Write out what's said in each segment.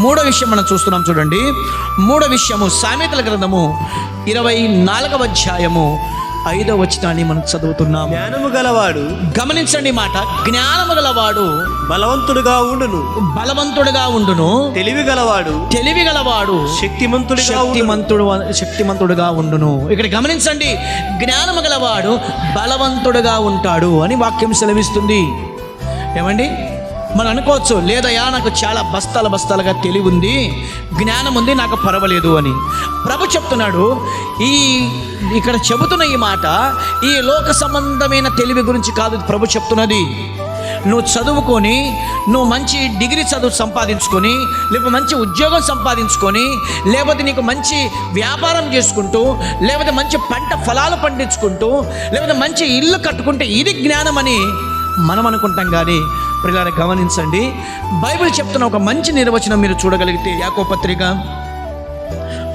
మూడో విషయం మనం చూస్తున్నాం చూడండి. మూడో విషయము సామెతల గ్రంథము ఇరవై నాలుగవ అధ్యాయము ఐదవ వచనాన్ని మనం చదువుతున్నాం జ్ఞానము గలవాడు గమనించండి మాట జ్ఞానము గలవాడు బలవంతుడుగా ఉండును. బలవంతుడుగా ఉండును. తెలివి గలవాడు తెలివి గలవాడు శక్తిమంతుడిగా ఉండును. శక్తిమంతుడు శక్తిమంతుడుగా ఉండును. ఇక్కడ గమనించండి జ్ఞానము గలవాడు బలవంతుడుగా ఉంటాడు అని వాక్యం సెలవిస్తుంది. ఏమండి? మనం అనుకోవచ్చు లేదయ్యా నాకు చాలా బస్తాల బస్తాలుగా తెలివి ఉంది జ్ఞానం ఉంది నాకు పర్వాలేదు అని. ప్రభు చెప్తున్నాడు ఈ ఇక్కడ చెబుతున్న ఈ మాట ఈ లోక సంబంధమైన తెలివి గురించి కాదు ప్రభు చెప్తున్నది. నువ్వు చదువుకొని నువ్వు మంచి డిగ్రీ చదువు సంపాదించుకొని లేకపోతే మంచి ఉద్యోగం సంపాదించుకొని లేకపోతే నీకు మంచి వ్యాపారం చేసుకుంటూ లేకపోతే మంచి పంట ఫలాలు పండించుకుంటూ లేకపోతే మంచి ఇల్లు కట్టుకుంటే ఇది జ్ఞానం అని మనం అనుకుంటాం కానీ పిల్లలు గమనించండి. బైబిల్ చెప్తున్న ఒక మంచి నిర్వచనం మీరు చూడగలిగితే యాకో పత్రిక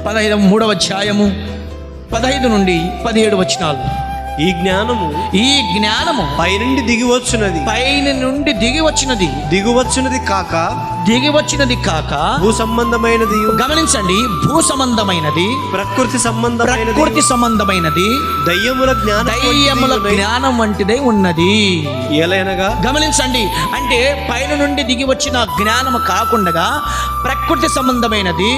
పదహైదు మూడవ అధ్యాయము పదహైదు నుండి పదిహేడు వచనాలు. ఈ జ్ఞానము ఈ జ్ఞానము పైనుండి దిగి వచ్చున్నది పైన నుండి దిగి వచ్చినది దిగువచ్చున్నది కాక దిగి వచ్చినది కాక భూ సంబంధమైనది. గమనించండి భూ సంబంధమైనది ప్రకృతి సంబంధమైనది. ప్రకృతి సంబంధమైనది దయ్యముల జ్ఞానం దయ్యముల జ్ఞానం వంటిదే ఉన్నది. ఎలయనగా గమనించండి అంటే పైన నుండి దిగి వచ్చిన జ్ఞానము కాకుండా ప్రకృతి సంబంధమైనది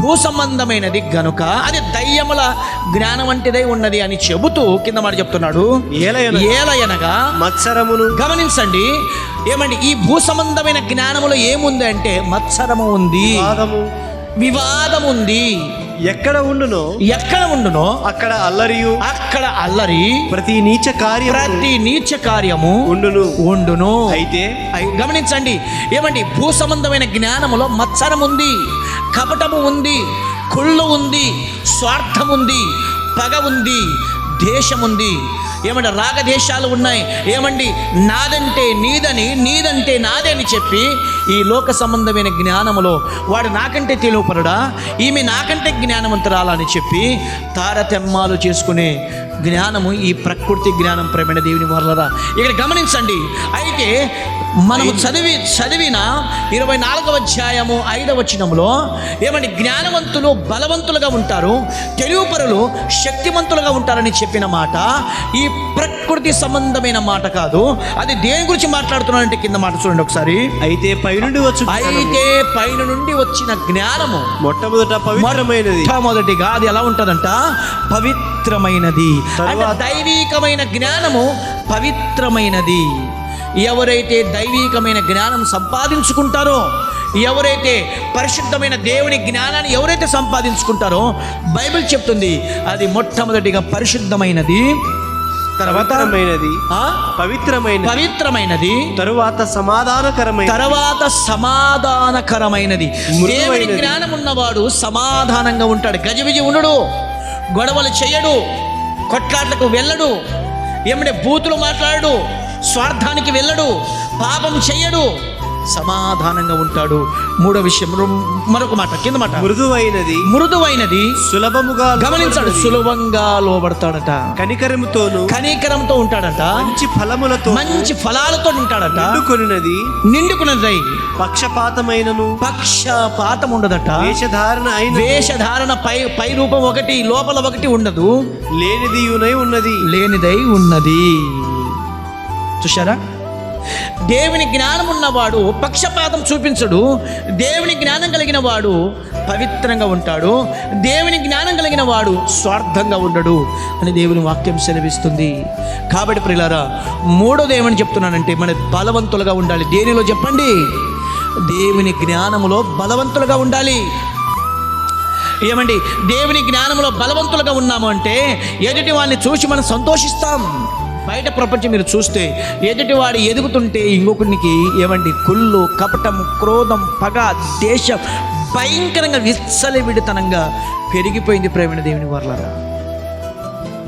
భూ సంబంధమైనది గనుక అది దయ్యముల జ్ఞానం వంటిదే ఉన్నది అని చెబుతూ కింద మాట చెప్తున్నాడు. ఏలయన ఏలయనగా? మత్సరమును. గమనించండి ఏమండి ఈ భూ సంబంధమైన జ్ఞానములో ఏముంది అంటే మత్సరము ఉంది. వివాదం ఉంది ఎక్కడ ఉండునో? ఎక్కడ ఉండునో? అక్కడ అల్లరియు. అక్కడ అల్లరి. ప్రతి నీచ కార్యం ప్రతి నీచ కార్యము ఉండును. ఉండును. అయితే? అయి- గమనించండి ఏమండి భూ సంబంధమైన జ్ఞానములో మత్సరం ఉంది కపటము ఉంది కుళ్ళు ఉంది స్వార్థం ఉంది పగ ఉంది దేశం ఉంది. ఏమంటే రాగదేశాలు ఉన్నాయి. ఏమండి నాదంటే నీదని నీదంటే నాదే అని చెప్పి ఈ లోక సంబంధమైన జ్ఞానములో వాడు నాకంటే తెలుపరుడా ఈమె నాకంటే జ్ఞానవంతురాలా అని చెప్పి తారతెమ్మాలు చేసుకునే జ్ఞానము ఈ ప్రకృతి జ్ఞానం ప్రేమైన దేవుని వల్లరా ఇక్కడ గమనించండి. అయితే మనము చదివి చదివిన ఇరవై నాలుగవ అధ్యాయము ఐదవ వచనంలో ఏమంటే జ్ఞానవంతులు బలవంతులుగా ఉంటారు తెలివిపరులు శక్తివంతులుగా ఉంటారని చెప్పిన మాట ఈ ప్రకృతి సంబంధమైన మాట కాదు. అది దేని గురించి మాట్లాడుతున్నానంటే కింద మాట చూడండి ఒకసారి. అయితే పైనుండి వచ్చు అయితే పైన నుండి వచ్చిన జ్ఞానము మొట్టమొదట పవిత్రమైనది. మొట్టమొదటిగా అది ఎలా ఉంటుందంట? పవిత్రమైనది. దైవీకమైన జ్ఞానము పవిత్రమైనది. ఎవరైతే దైవీకమైన జ్ఞానం సంపాదించుకుంటారో ఎవరైతే పరిశుద్ధమైన దేవుని జ్ఞానాన్ని ఎవరైతే సంపాదించుకుంటారో బైబిల్ చెప్తుంది అది మొట్టమొదటిగా పరిశుద్ధమైనది. తర్వాత పవిత్రమైనది. ఆ? పవిత్రమైనది. పవిత్రమైనది. తరువాత సమాధానకరమైన తర్వాత సమాధానకరమైనది. దేవుని జ్ఞానం ఉన్నవాడు సమాధానంగా ఉంటాడు. గజిబిజి ఉండడు. గొడవలు చేయడు. కొట్లాట్లకు వెళ్ళడు. ఏమంటే? బూతులు మాట్లాడు స్వార్థానికి వెళ్ళడు. పాపం చెయ్యడు సమాధానంగా ఉంటాడు. మూడో విషయం మరో- మరొక మాట కింద మాట. మృదువైనది మృదువైనది సులభముగా గమనించాడు సులభంగా లోబడతాడట. కనికరముతోను కనీకరంతో ఉంటాడట. మంచి ఫలములతో మంచి ఫలాలతో ఉంటాడట. నిండుకొనినది. నిండుకున్నదై. పక్షపాతమైనను పక్షపాతం ఉండదట వేషధారణ అయిన వేషధారణ పై పై రూపం ఒకటి లోపల ఒకటి ఉండదు. లేనిదియునై ఉన్నది. లేనిదై ఉన్నది. చూశారా? దేవుని జ్ఞానం ఉన్నవాడు పక్షపాతం చూపించడు. దేవుని జ్ఞానం కలిగిన వాడు పవిత్రంగా ఉంటాడు. దేవుని జ్ఞానం కలిగిన వాడు స్వార్థంగా ఉండడు అని దేవుని వాక్యం సెలవిస్తుంది. కాబట్టి ప్రిలారా మూడోది ఏమని చెప్తున్నానంటే మన బలవంతులుగా ఉండాలి. దేనిలో చెప్పండి? దేవుని జ్ఞానములో బలవంతులుగా ఉండాలి. ఏమండి? దేవుని జ్ఞానంలో బలవంతులుగా ఉన్నాము అంటే ఎదుటి వాళ్ళని చూసి మనం సంతోషిస్తాం. బయట ప్రపంచం మీరు చూస్తే ఎదుటివాడు ఎదుగుతుంటే ఇంకొకరికి ఏమండి? కుళ్ళు కపటం క్రోధం పగ దేశం భయంకరంగా విచ్చలవిడితనంగా పెరిగిపోయింది ప్రేమైన దేవుని వర్లరా.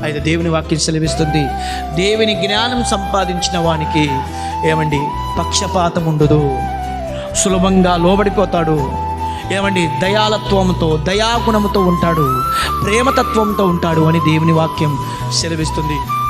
అయితే దేవుని వాక్యం సెలవిస్తుంది. దేవుని జ్ఞానం సంపాదించిన వానికి ఏమండి? పక్షపాతం ఉండదు. సులభంగా లోబడిపోతాడు. ఏమండి? దయాలత్వంతో దయాగుణముతో ఉంటాడు. ప్రేమతత్వంతో ఉంటాడు అని దేవుని వాక్యం సెలవిస్తుంది.